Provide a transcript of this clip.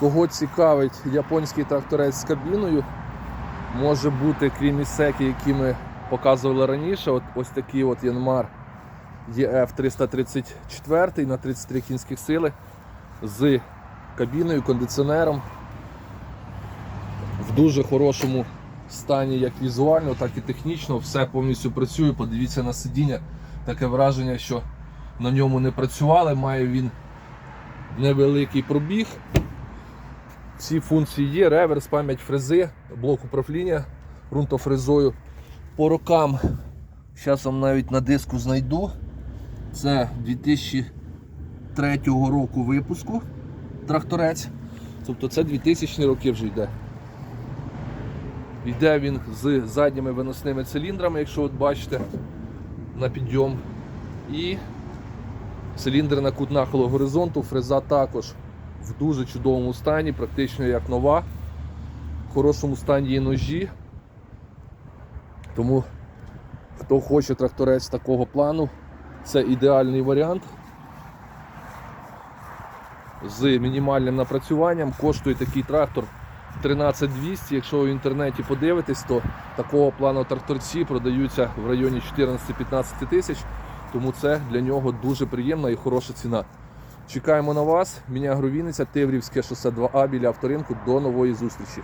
Кого цікавить японський тракторець з кабіною, може бути крім ісеки, які ми показували раніше. От, ось такий от Янмар EF 334 на 33 кінських сили з кабіною, кондиціонером. В дуже хорошому стані як візуально, так і технічно. Все повністю працює. Подивіться на сидіння. Таке враження, що на ньому не працювали. Має він невеликий пробіг. Всі функції є, реверс, пам'ять фрези, блок управління ґрунтофрезою. По рокам, зараз вам навіть на диску знайду. Це 2003 року випуску тракторець. Тобто це 2000 роки вже йде. Йде він з задніми виносними циліндрами, якщо от бачите, на підйом. І циліндр на кут нахилу горизонту, фреза також в дуже чудовому стані, практично як нова. В хорошому стані є ножі. Тому хто хоче тракторець такого плану, це ідеальний варіант. З мінімальним напрацюванням коштує такий трактор 13200. Якщо ви в інтернеті подивитесь, то такого плану тракторці продаються в районі 14-15 тисяч. Тому це для нього дуже приємна і хороша ціна. Чекаємо на вас. Міня Грувіниця, Тиврівське шосе 2А біля авторинку. До нової зустрічі.